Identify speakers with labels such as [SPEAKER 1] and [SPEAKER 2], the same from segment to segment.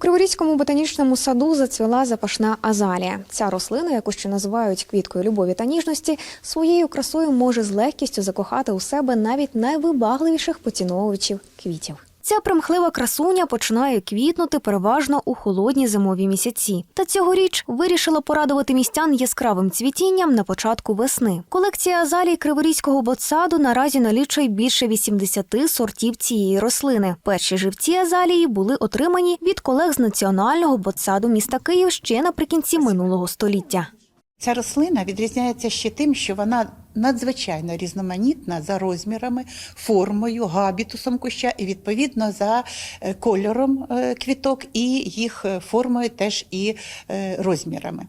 [SPEAKER 1] Криворізькому ботанічному саду зацвіла запашна азалія. Ця рослина, яку ще називають квіткою любові та ніжності, своєю красою може з легкістю закохати у себе навіть найвибагливіших поціновувачів квітів. Ця примхлива красуня починає квітнути переважно у холодні зимові місяці. Та цьогоріч вирішила порадувати містян яскравим цвітінням на початку весни. Колекція азалій Криворізького ботсаду наразі налічує більше 80 сортів цієї рослини. Перші живці азалії були отримані від колег з національного ботсаду міста Київ ще наприкінці минулого століття.
[SPEAKER 2] Ця рослина відрізняється ще тим, що вона надзвичайно різноманітна за розмірами, формою, габітусом куща і відповідно за е, кольором е, квіток і їх е, формою теж і розмірами.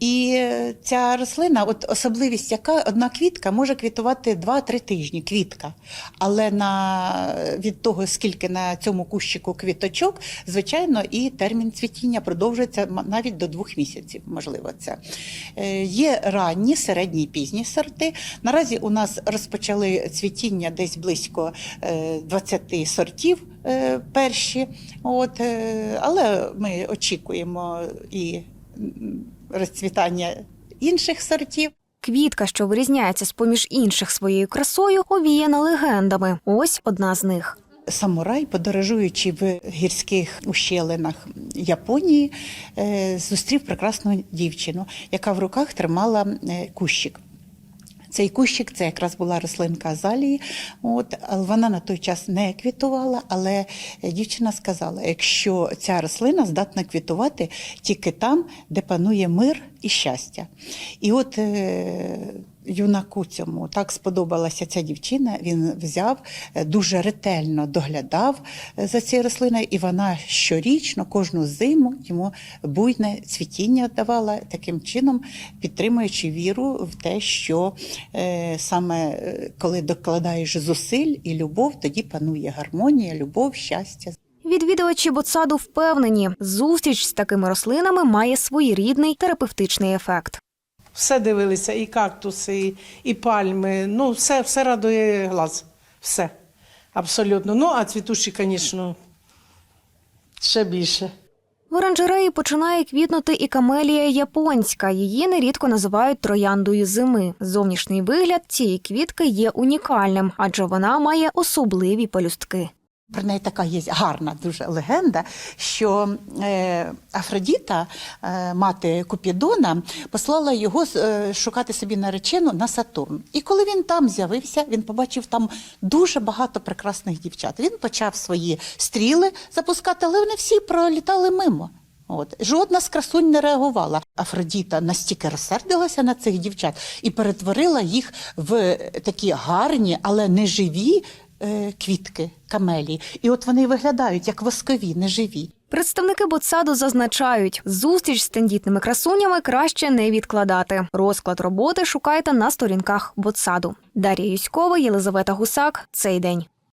[SPEAKER 2] І ця рослина, от особливість, яка одна квітка може квітувати 2-3 тижні. Квітка. Але на, від того, скільки на цьому кущику квіточок, звичайно, і термін цвітіння продовжується навіть до двох місяців, можливо, це. Є ранні, середні пізні сорти. Наразі у нас розпочали цвітіння десь близько е, 20 сортів е, перші. От, е, але ми очікуємо і розцвітання інших сортів.
[SPEAKER 1] Квітка, що вирізняється з поміж інших своєю красою, овіяна легендами. Ось одна з них.
[SPEAKER 2] Самурай, подорожуючи в гірських ущелинах Японії, е, зустрів прекрасну дівчину, яка в руках тримала е, кущик. Цей кущик це якраз була рослинка азалії. От, вона на той час не квітувала, але дівчина сказала: якщо ця рослина здатна квітувати тільки там, де панує мир і щастя. І от е, юнаку цьому так сподобалася ця дівчина. Він взяв е, дуже ретельно доглядав е, за цією рослиною, і вона щорічно, кожну зиму йому буйне цвітіння давала, таким чином підтримуючи віру в те, що е, саме е, коли докладаєш зусиль і любов, тоді панує гармонія, любов, щастя.
[SPEAKER 1] Відвідувачі ботсаду впевнені, зустріч з такими рослинами має своєрідний терапевтичний ефект.
[SPEAKER 3] Все дивилися, і кактуси, і, пальми. Ну, все, все радує глаз. Все. Абсолютно. Ну, а цвітущі, звісно, ще більше.
[SPEAKER 1] В оранжереї починає квітнути і камелія японська. Її нерідко називають трояндою зими. Зовнішній вигляд цієї квітки є унікальним, адже вона має особливі пелюстки.
[SPEAKER 2] Про неї така є гарна дуже легенда, що е, Афродіта, е, мати Купідона, послала його е, шукати собі наречену на Сатурн. І коли він там з'явився, він побачив там дуже багато прекрасних дівчат. Він почав свої стріли запускати, але вони всі пролітали мимо. От жодна з красунь не реагувала. Афродіта настільки розсердилася на цих дівчат і перетворила їх в такі гарні, але не живі е, квітки камелії. І от вони виглядають як воскові, неживі.
[SPEAKER 1] Представники ботсаду зазначають, зустріч з тендітними красунями краще не відкладати. Розклад роботи шукайте на сторінках ботсаду. Дар'я Юськова, Єлизавета Гусак. Цей день.